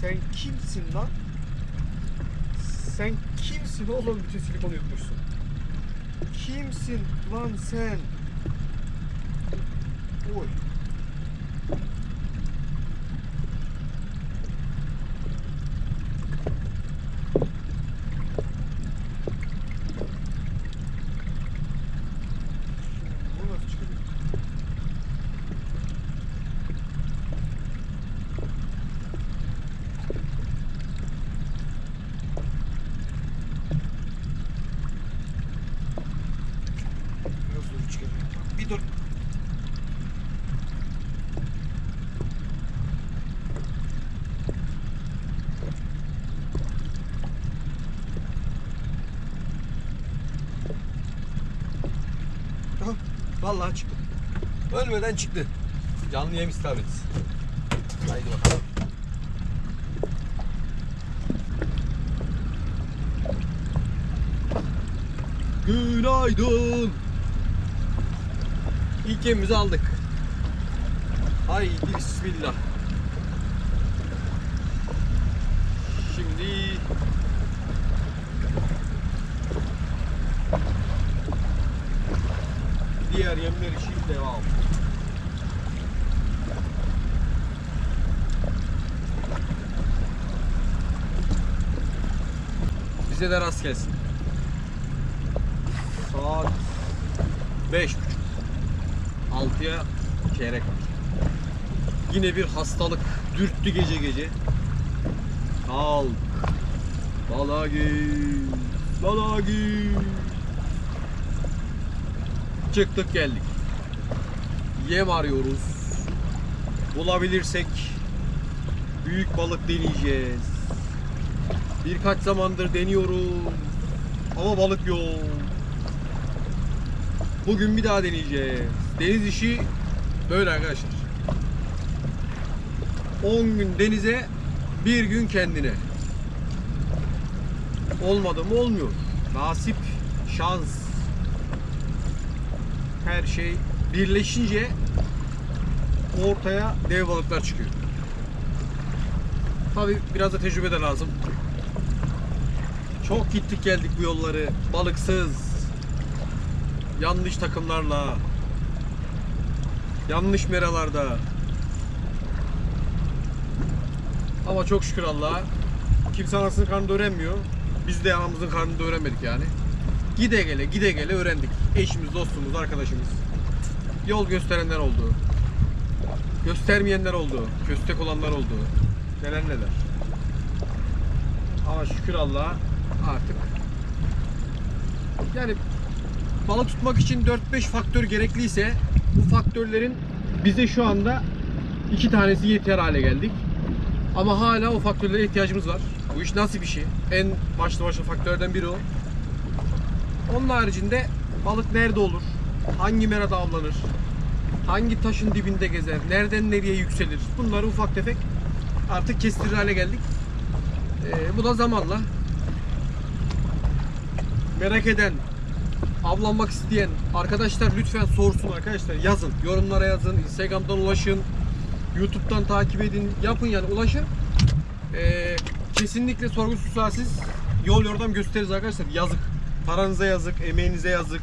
Sen kimsin lan? Sen kimsin oğlum bütün silikonu yutmuşsun? Kimsin lan sen? Oy. Bu nasıl çıkacak? Biraz dur çıkacak. Bir dur. Vallahi çıktı. Ölmeden çıktı. Canlı yem istavresi. Haydi bakalım. Günaydın. İlk yemimizi aldık. Haydi bismillah. Şimdi diğer yemler için devam. Bize de rast gelsin. Saat beş buçuk. Altıya çeyrek var. Yine bir hastalık dürttü gece gece. Kalk. Bala git. Bala git. Çıktık geldik. Yem arıyoruz. Bulabilirsek büyük balık deneyeceğiz. Birkaç zamandır deniyoruz. Ama balık yok. Bugün bir daha deneyeceğiz. Deniz işi böyle arkadaşlar. 10 gün denize, bir gün kendine. Olmadı mı olmuyor. Nasip, şans. Her şey birleşince ortaya dev balıklar çıkıyor. Tabi biraz da tecrübe de lazım. Çok gittik geldik bu yolları balıksız. Yanlış takımlarla. Yanlış meralarda. Ama çok şükür Allah'a kimse anasının karnında öğrenmiyor. Biz de anamızın karnında öğrenmedik yani. Gide gele gide gele öğrendik. Eşimiz, dostumuz, arkadaşımız. Yol gösterenler oldu. Göstermeyenler oldu. Köstek olanlar oldu. Neler neler. Ama şükür Allah'a artık yani balık tutmak için 4-5 faktör gerekliyse bu faktörlerin bize şu anda iki tanesi yeter hale geldik. Ama hala o faktörlere ihtiyacımız var. Bu iş nasıl bir şey? En başlı başlı faktörlerden biri o. Onun haricinde balık nerede olur? Hangi merada avlanır? Hangi taşın dibinde gezer? Nereden nereye yükselir? Bunları ufak tefek artık kestirir hale geldik. Ee, bu da zamanla merak eden, avlanmak isteyen arkadaşlar lütfen sorsun arkadaşlar. Yazın. Yorumlara yazın. Instagram'dan ulaşın. YouTube'dan takip edin. Yapın yani ulaşın. Ee, kesinlikle sorgusuz sualsiz yol yordam gösteririz arkadaşlar. Yazık. Paranıza yazık, emeğinize yazık.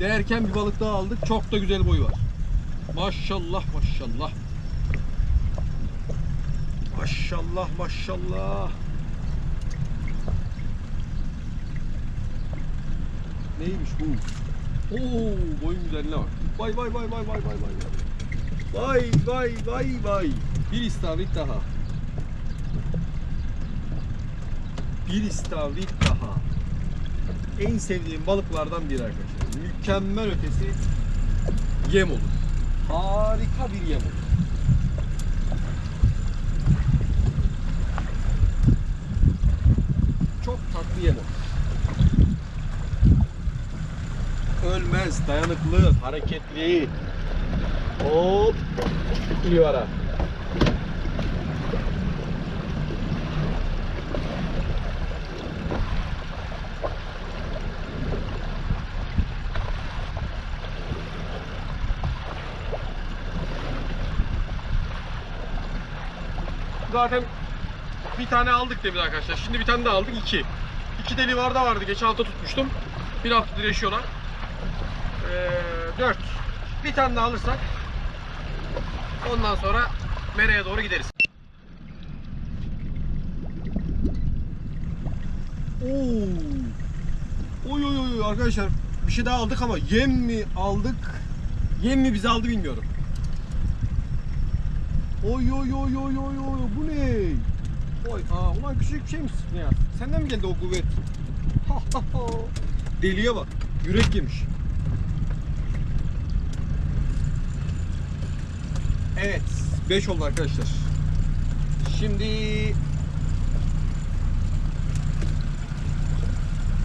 Derken bir balık daha aldık. Çok da güzel boyu var. Maşallah maşallah. Maşallah maşallah. Neymiş bu? Oo, boyun güzelliğine bak. Vay vay vay vay vay vay vay. Vay vay vay vay. Bir istavrit daha. Bir istavrit daha. En sevdiğim balıklardan biri arkadaşlar. Mükemmel ötesi yem olur. Harika bir yem olur. Çok tatlı yeme. Ölmez, dayanıklı, hareketli. Hop. Geliyor ara. Zaten bir tane aldık demin arkadaşlar. Şimdi bir tane daha aldık. iki. İki deli varda vardı. Geçen hafta tutmuştum. Bir haftadır yaşıyorlar. Dört. Bir tane daha alırsak ondan sonra Mera'ya doğru gideriz. Oo. Oy oy oy arkadaşlar bir şey daha aldık ama yem mi aldık? Yem mi bizi aldı bilmiyorum. Oy oy oy oy oy oy bu ne? Oy aa ulan küçük bir şey misin ya? Senden mi geldi o kuvvet? Deliye bak. Yürek yemiş. Evet. 5 oldu arkadaşlar. Şimdi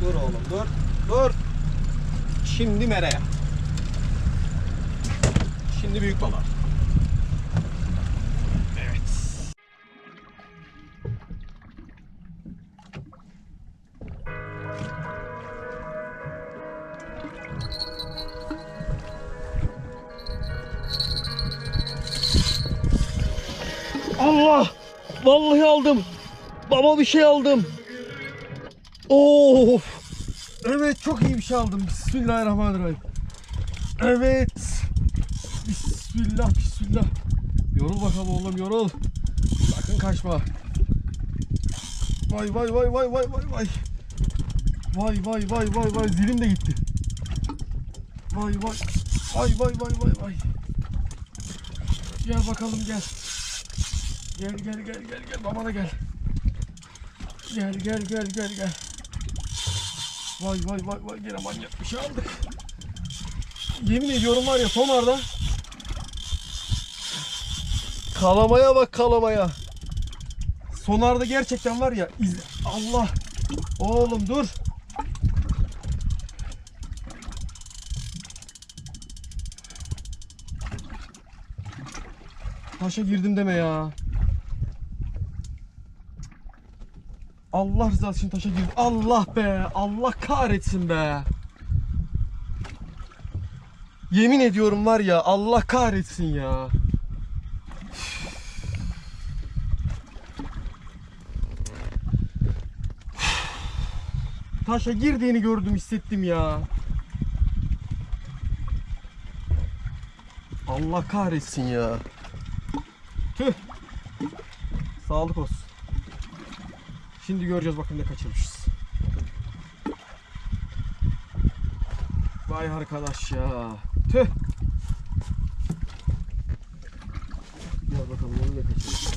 Dur oğlum dur. Dur. Şimdi meraya. Şimdi büyük balığa. Allah! Vallahi aldım. Baba bir şey aldım. Of! Evet çok iyi bir şey aldım. Bismillahirrahmanirrahim. Evet. Bismillah bismillah. Yorul bakalım oğlum yorul. Sakın kaçma. Vay vay vay vay vay vay vay. Vay vay vay vay vay zilim de gitti. Vay vay. Vay vay vay vay vay. Gel bakalım gel. Gel gel gel gel gel babana gel. Gel gel gel gel gel. Vay vay vay vay gene manyak bir şey aldık. Yemin ediyorum var ya sonarda Kalamaya bak kalamaya. Sonarda gerçekten var ya iz... Allah. Oğlum dur. Taşa girdim deme ya. Allah rızası için taşa girdim. Allah be. Allah kahretsin be. Yemin ediyorum var ya Allah kahretsin ya. Taşa girdiğini gördüm hissettim ya. Allah kahretsin ya. Tüh. Sağlık olsun. Şimdi göreceğiz bakın ne kaçırmışız. Vay arkadaş ya. Tüh. Gel bakalım onu ne kaçırmışız.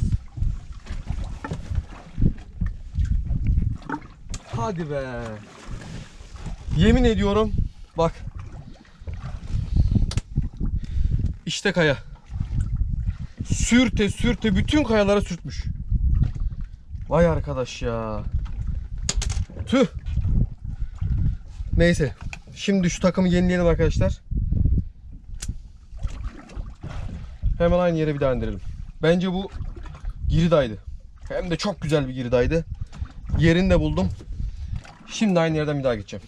Hadi be. Yemin ediyorum bak. İşte kaya. Sürte sürte bütün kayalara sürtmüş. Vay arkadaş ya. Tüh. Neyse. Şimdi şu takımı yenileyelim arkadaşlar. Hemen aynı yere bir daha indirelim. Bence bu giridaydı. Hem de çok güzel bir giridaydı. Yerini de buldum. Şimdi aynı yerden bir daha gideceğim.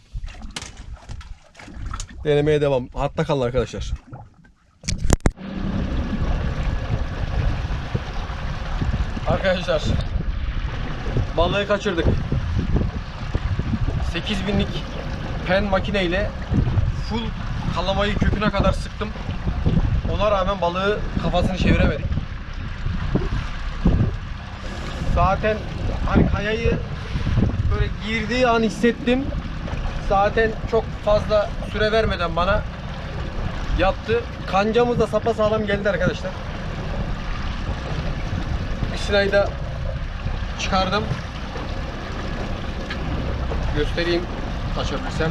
Denemeye devam. Hatta kalın arkadaşlar. Arkadaşlar balığı kaçırdık. 8000'lik pen makineyle full kalamayı köküne kadar sıktım. Ona rağmen balığı kafasını çeviremedik. Zaten hani kayayı böyle girdiği an hissettim. Zaten çok fazla süre vermeden bana yattı. Kancamız da sapasağlam geldi arkadaşlar. Misinayı da çıkardım. Göstereyim açabilirsem.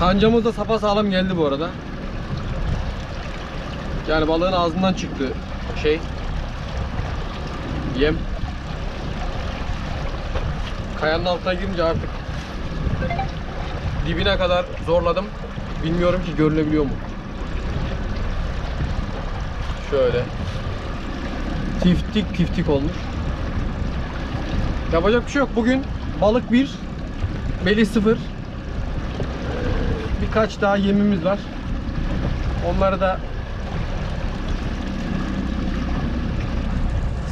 Kancamız da sapasağlam geldi bu arada. Yani balığın ağzından çıktı şey. Yem. Kayanın altına girince artık dibine kadar zorladım. Bilmiyorum ki görülebiliyor mu? Şöyle. Tiftik tiftik olmuş. Yapacak bir şey yok. Bugün balık 1, Melih 0. Birkaç daha yemimiz var. Onları da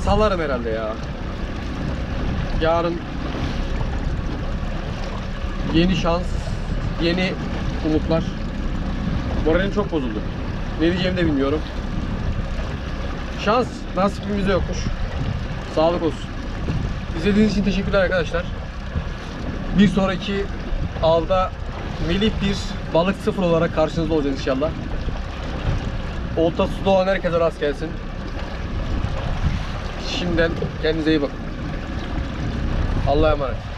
salarım herhalde ya. Yarın yeni şans, yeni umutlar. Moralim çok bozuldu. Ne diyeceğimi de bilmiyorum. Şans nasibimizde yokmuş. Sağlık olsun. İzlediğiniz için teşekkürler arkadaşlar. Bir sonraki avda Melih bir balık sıfır olarak karşınızda olacağız inşallah. Olta suda olan herkese rast gelsin. Şimdiden kendinize iyi bakın. Allah'a emanet.